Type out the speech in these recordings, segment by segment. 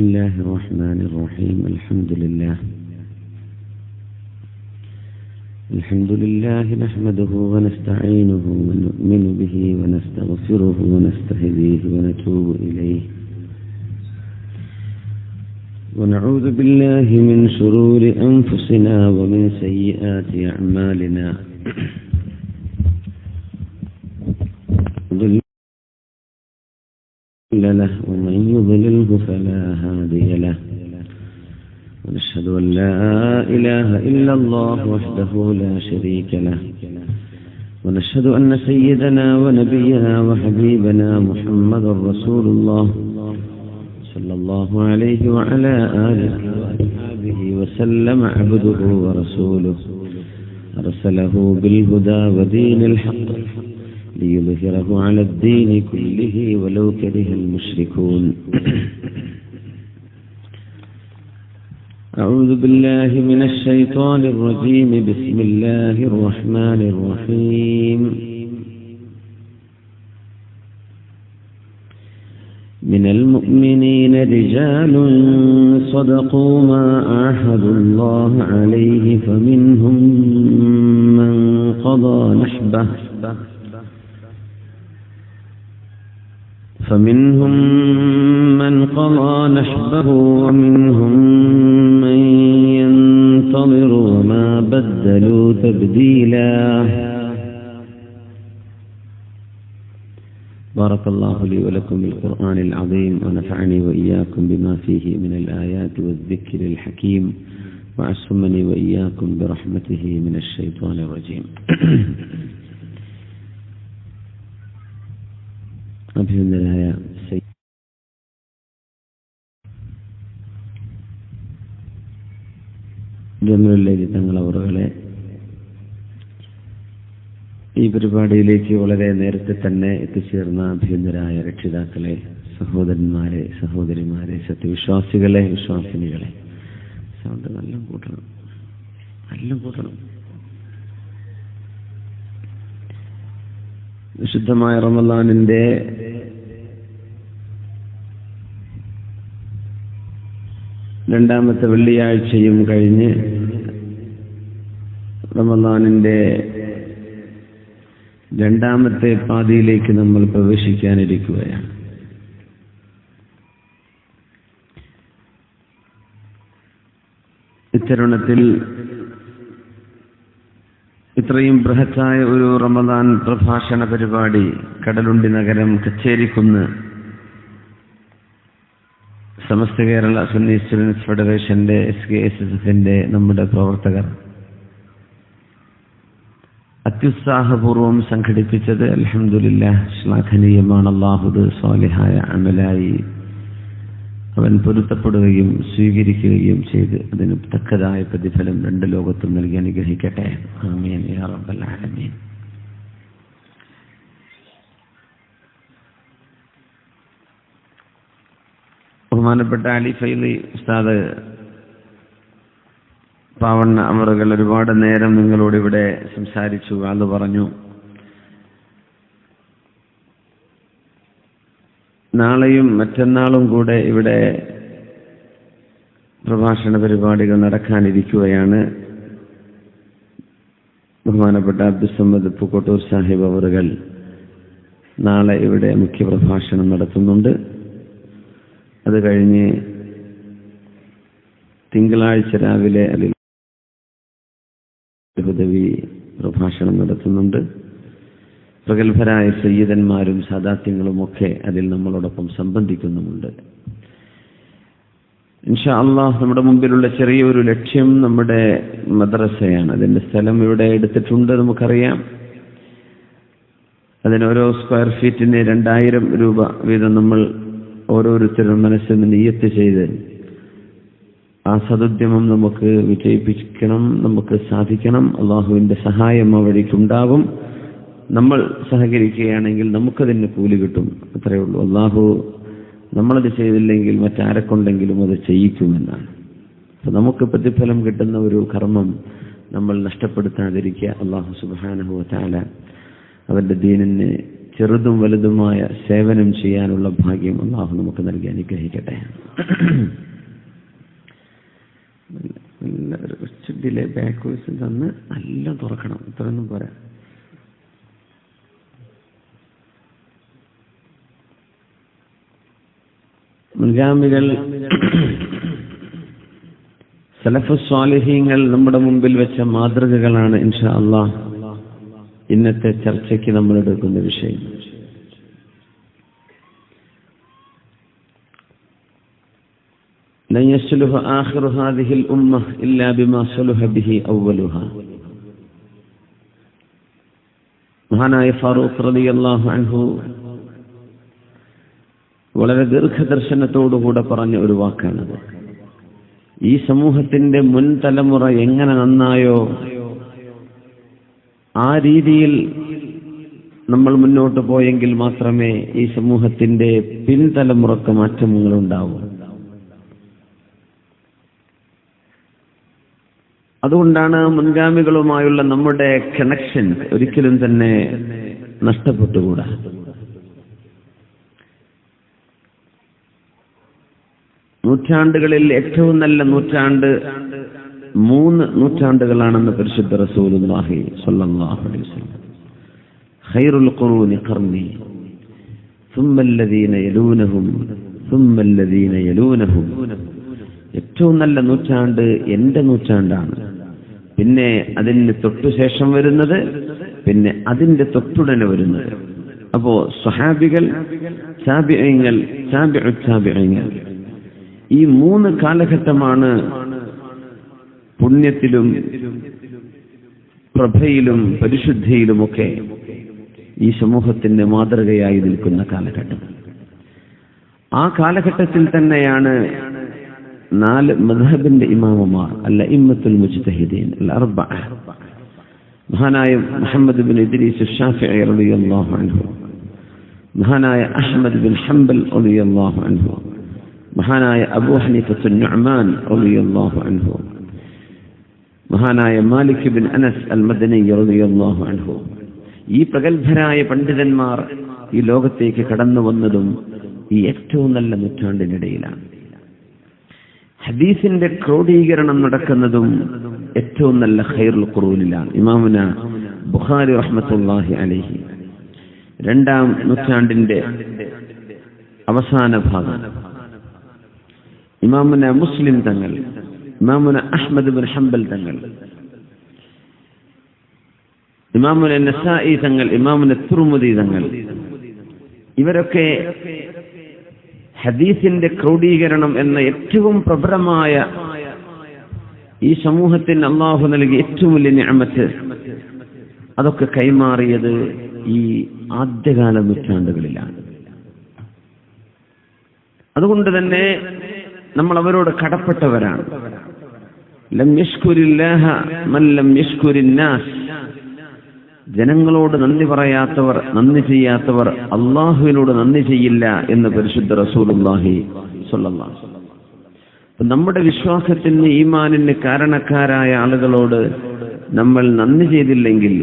الله الرحمن الرحيم. الحمد لله. الحمد لله نحمده ونستعينه ونؤمن به ونستغفره ونستهديه ونتوب إليه. ونعوذ بالله من شرور أنفسنا ومن سيئات أعمالنا. له ومن يضلله فلا هادي له. ونشهد أن لا إله إلا الله وحده لا شريك له. ونشهد أن سيدنا ونبينا وحبيبنا محمد رسول الله صلى الله عليه وعلى آله وأصحابه وسلم عبده ورسوله. أرسله بالهدى ودين الحق. ليظهره على الدين كله ولو كره المشركون. أعوذ بالله من الشيطان الرجيم. بسم الله الرحمن الرحيم. من المؤمنين رجال صدقوا ما عاهدوا الله عليه فمنهم من قضى نحبه. فمنهم من قضى نحبه ومنهم من ينتظر وما بدلوا تبديلا. بارك الله لي ولكم بالقرآن العظيم ونفعني وإياكم بما فيه من الآيات والذكر الحكيم. وعصمني وإياكم برحمته من الشيطان الرجيم. അഭിനന്ദനായ ജനറലിലേക്ക് തങ്ങൾ അവറുകളെ ഈ പരിപാടിയിലേക്ക് വളരെ നേരത്തെ തന്നെ എത്തിച്ചേർന്ന അഭിനന്ദരായ രക്ഷിതാക്കളെ സഹോദരന്മാരെ സഹോദരിമാരെ സത്യവിശ്വാസികളെ വിശ്വാസിനികളെ. സൗണ്ട് നല്ല കൂട്ടണം. നല്ല കൂട്ടണം. വിശുദ്ധമായ റമലാനിന്റെ രണ്ടാമത്തെ വെള്ളിയാഴ്ചയും കഴിഞ്ഞ് റമദാനിന്റെ രണ്ടാമത്തെ പാതിയിലേക്ക് നമ്മൾ പ്രവേശിക്കാനിരിക്കുകയാണ്. ഇത്തരുണത്തിൽ ഇത്രയും ബൃഹത്തായ ഒരു റമദാൻ പ്രഭാഷണ പരിപാടി കടലുണ്ടി നഗരം കച്ചേരിക്കുന്ന് സമസ്ത കേരള സുന്നി സ്റ്റുഡൻസ് ഫെഡറേഷന്റെ എസ് കെ എസ് എസ് എഫിന്റെ നമ്മുടെ പ്രവർത്തകർ. അത്യുത്സാഹപൂർവം സംഘടിപ്പിച്ചത് അലഹമുല്ല ശ്ലാഘനീയമാണ് അള്ളാഹുദ് സ്വാലിഹായ അമലായി. അവൻ പൊരുത്തപ്പെടുകയും സ്വീകരിക്കുകയും ചെയ്ത് അതിന് തക്കതായ പ്രതിഫലം രണ്ട് ലോകത്തും നൽകി അനുഗ്രഹിക്കട്ടെ. ആമീൻ. യാ ബഹുമാനപ്പെട്ട അലി ഫൈലി ഉസ്താദ് പാവണ്ണ അമറുകൾ ഒരുപാട് നേരം നിങ്ങളോട് ഇവിടെ സംസാരിച്ചു അത് പറഞ്ഞു. നാളെയും മറ്റന്നാളും കൂടെ ഇവിടെ പ്രഭാഷണ പരിപാടികൾ നടക്കാനിരിക്കുകയാണ്. ബഹുമാനപ്പെട്ട അബ്ദുസമ്മദ് പൂക്കോട്ടൂർ സാഹിബ് അവറുകൾ നാളെ ഇവിടെ മുഖ്യ പ്രഭാഷണം നടത്തുന്നുണ്ട്. അത് കഴിഞ്ഞ് തിങ്കളാഴ്ച രാവിലെ അതിൽ ഹുദവി പ്രഭാഷണം നടത്തുന്നുണ്ട്. പ്രഗത്ഭരായ സയ്യിദന്മാരും സാദാത്യങ്ങളും ഒക്കെ അതിൽ നമ്മളോടൊപ്പം സംബന്ധിക്കുന്നുമുണ്ട്. ഇൻഷാ അള്ളാഹ് നമ്മുടെ മുമ്പിലുള്ള ചെറിയൊരു ലക്ഷ്യം നമ്മുടെ മദ്രസയാണ്. അതിന്റെ സ്ഥലം ഇവിടെ എടുത്തിട്ടുണ്ട് നമുക്കറിയാം. അതിന് ഓരോ സ്ക്വയർ ഫീറ്റിന് രണ്ടായിരം രൂപ വീതം നമ്മൾ ഓരോരുത്തരും മനസ്സിന് നീയത്ത് ചെയ്ത് ആ സതുദ്യമം നമുക്ക് വിജയിപ്പിക്കണം നമുക്ക് സാധിക്കണം. അള്ളാഹുവിന്റെ സഹായം ഉണ്ടാവും നമ്മൾ സഹകരിക്കുകയാണെങ്കിൽ നമുക്കതിന് കൂലി കിട്ടും. അത്രയേ ഉള്ളൂ. അള്ളാഹു നമ്മളത് ചെയ്തില്ലെങ്കിൽ മറ്റാരെക്കൊണ്ടെങ്കിലും അത് ചെയ്യിക്കുമെന്നാണ്. അപ്പൊ നമുക്ക് പ്രതിഫലം കിട്ടുന്ന ഒരു കർമ്മം നമ്മൾ നഷ്ടപ്പെടുത്താതിരിക്കുക. അള്ളാഹു സുബാനഹു താല അവന്റെ ദീനിന് ചെറുതും വലുതുമായ സേവനം ചെയ്യാനുള്ള ഭാഗ്യം അള്ളാഹു നമുക്ക് നൽകി അനുഗ്രഹിക്കട്ടെ. ഡിലേ ബാക്ക്വേഴ്സ് തന്ന് നല്ല തുറക്കണം. ഇത്രയൊന്നും പോരാ. മുൻഗാമികൾ സലഫ് സ്വാലിഹീങ്ങൾ നമ്മുടെ മുമ്പിൽ വെച്ച മാതൃകകളാണ് ഇൻഷാ അള്ളാഹ്. ഇന്നത്തെ ചർച്ചയ്ക്ക് നമ്മൾ എടുക്കുന്ന വിഷയം. മഹാനായ ഫാറൂഖ് റബി അള്ളാഹു അൻഹു വളരെ ദീർഘദർശനത്തോടുകൂടെ പറഞ്ഞ ഒരു വാക്കാണത്. ഈ സമൂഹത്തിന്റെ മുൻതലമുറ എങ്ങനെ നന്നായോ ആ രീതിയിൽ നമ്മൾ മുന്നോട്ട് പോയെങ്കിൽ മാത്രമേ ഈ സമൂഹത്തിന്റെ പിൻതലമുറക്ക് മാറ്റങ്ങൾ ഉണ്ടാവൂ. അതുകൊണ്ടാണ് മുൻഗാമികളുമായുള്ള നമ്മുടെ കണക്ഷൻ ഒരിക്കലും തന്നെ നഷ്ടപ്പെട്ടുകൂടാ. നൂറ്റാണ്ടുകളിൽ ഏറ്റവും നല്ല നൂറ്റാണ്ട് മൂന്ന് നൂറ്റാണ്ടുകളാണെന്ന് പരിശുദ്ധ റസൂലുള്ളാഹി സ്വല്ലല്ലാഹു അലൈഹി വസല്ലം ഖൈറുൽ ഖുറൂനി ഖർനി ثم الذين يلونهم ثم الذين يلونهم ഏറ്റവും നല്ല നൂറ്റാണ്ട് എന്റെ നൂറ്റാണ്ടാണ് പിന്നെ അതിന് തൊട്ടു ശേഷം വരുന്നത് പിന്നെ അതിന്റെ തൊട്ടുടനെ വരുന്നത് അപ്പോ സ്വഹാബികൾ ചാബിയങ്ങൾ ചാബിഉ ചാബിയങ്ങൾ ഈ മൂന്ന് കാലഘട്ടമാണ് പുണ്യത്തിലും പ്രഭയിലും പരിശുദ്ധിയിലുമൊക്കെ ഈ സമൂഹത്തിന്റെ മാതൃകയായി നിൽക്കുന്ന കാലഘട്ടം. ആ കാലഘട്ടത്തിൽ തന്നെയാണ് നാല് മധബിന്റെ ഇമാമമാർ അല്ല ഇമ്മത്തുൽ മുജ്തഹിദീൻ അല്ല മഹാനായ മുഹമ്മദ് ബിൻ ഇദ്രീസ് ഷാഫിഈ റളിയല്ലാഹു അൻഹു. മഹാനായ അഹ്മദ് ബിൻ ഹംബൽ റളിയല്ലാഹു അൻഹു. മഹാനായ അബൂ ഹനീഫത്ത് നുഅ്മാൻ റളിയല്ലാഹു അൻഹു. മഹാനായ Malik bin Anas al Madani റളിയല്ലാഹു അൻഹു. ഈ പ്രഗത്ഭരായ പണ്ഡിതന്മാർ ഈ ലോകത്തേക്ക് കടന്നു വന്നതും ഈ ഏറ്റവും നല്ല നൂറ്റാണ്ടിനിടയിലാണ് ഹദീസിന്റെ ക്രോഡീകരണം നടക്കുന്നതും ഏറ്റവും നല്ല ഖൈറുൽ ഖുറൂനിലാണ്. ഇമാമുന ബുഖാരി റഹ്മത്തുള്ളാഹി അലൈഹി. രണ്ടാം നൂറ്റാണ്ടിന്റെ അവസാന ഭാഗം. ഇമാമുന മുസ്ലിം തങ്ങൾ ഇമാമുന അഹ്മദ് ബിൻ ഹംബൽ തങ്ങൾ. ഇമാമുന നസായി തങ്ങൾ ഇമാമുന തുറുമുദി തങ്ങൾ. ഇവരൊക്കെ ഹദീസിന്റെ ക്രോഡീകരണം എന്ന ഏറ്റവും പ്രബലമായ ഈ സമൂഹത്തിന് അള്ളാഹു നൽകിയ ഏറ്റവും വലിയ ഞാമത്ത് അതൊക്കെ കൈമാറിയത് ഈ ആദ്യകാല നൂറ്റാണ്ടുകളിലാണ്. അതുകൊണ്ട് തന്നെ നമ്മൾ അവരോട് കടപ്പെട്ടവരാണ്. ലം യഷ്കുരില്ലാഹ മല്ലം യഷ്കുരിന്നാസ് ജനങ്ങളോട് നന്ദി പറയാത്തവർ നന്ദി ചെയ്യാത്തവർ അള്ളാഹുവിനോട് നന്ദി ചെയ്യില്ല എന്ന് പരിശുദ്ധ വസല്ലം. അപ്പൊ നമ്മുടെ വിശ്വാസത്തിന് ഈമാനിന് കാരണക്കാരായ ആളുകളോട് നമ്മൾ നന്ദി ചെയ്തില്ലെങ്കിൽ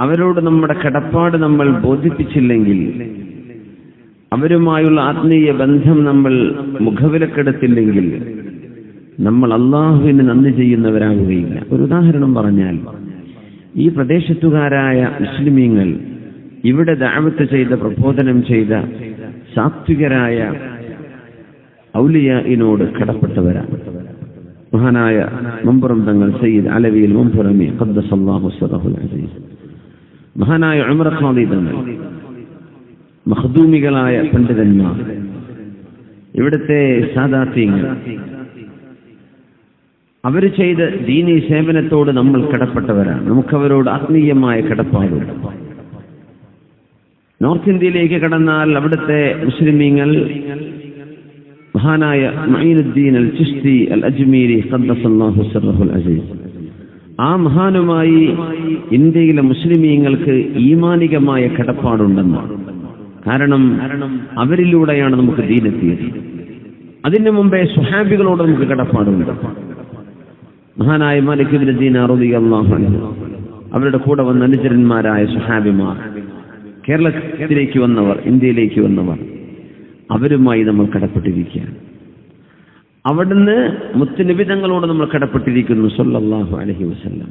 അവരോട് നമ്മുടെ കടപ്പാട് നമ്മൾ ബോധിപ്പിച്ചില്ലെങ്കിൽ അവരുമായുള്ള ആത്മീയ ബന്ധം നമ്മൾ മുഖവിലക്കെടുത്തില്ലെങ്കിൽ നമ്മൾ അള്ളാഹുവിന് നന്ദി ചെയ്യുന്നവരാകുകയില്ല. ഒരു ഉദാഹരണം പറഞ്ഞാൽ ഈ പ്രദേശത്തുകാരായ മുസ്ലിമീങ്ങൾ ഇവിടെ ദാവത്ത് ചെയ്ത പ്രബോധനം ചെയ്ത സാത്വികരായ ഔലിയയിനോട് കടപ്പെട്ടവരാണ്. മഹാനായ മുമ്പുറം തങ്ങൾ സയ്യിദ് അലവിയിൽ മുമ്പുറമി മഹാനായ ഉമർ ഖാദി തങ്ങൾ മഹദൂമികളായ പണ്ഡിതന്മാർ ഇവിടുത്തെ സാദാത്യങ്ങൾ അവർ ചെയ്ത ദീനി സേവനത്തോട് നമ്മൾ കടപ്പെട്ടവരാണ്. നമുക്കവരോട് ആത്മീയമായ കടപ്പാടുണ്ട്. നോർത്ത് ഇന്ത്യയിലേക്ക് കടന്നാൽ അവിടുത്തെ മുസ്ലിമീങ്ങൾ മഹാനായ മൈനുദ്ദീൻ അൽ ചിസ്തി അൽ അജ്മീരി അസീസ്. ആ മഹാനുമായി ഇന്ത്യയിലെ മുസ്ലിമീങ്ങൾക്ക് ഈമാനികമായ കടപ്പാടുണ്ടെന്ന്. കാരണം അവരിലൂടെയാണ് നമുക്ക് ദീനെത്തിയത്. അതിനു മുമ്പേ സുഹാബികളോട് നമുക്ക് കടപ്പാടുണ്ട്. മഹാനായ മാലിക് ഇബ്നു ദീനാർ റളിയല്ലാഹു അൻഹു. അവരുടെ കൂടെ വന്ന അനുചരന്മാരായ സുഹാബിമാർ കേരളത്തിലേക്ക് വന്നവർ ഇന്ത്യയിലേക്ക് വന്നവർ അവരുമായി നമ്മൾ കടപ്പെട്ടിരിക്കുകയാണ്. അവിടുന്ന് മുത്തുനിബിതങ്ങളോട് നമ്മൾ കടപ്പെട്ടിരിക്കുന്നു സല്ലല്ലാഹു അലൈഹി വസല്ലം.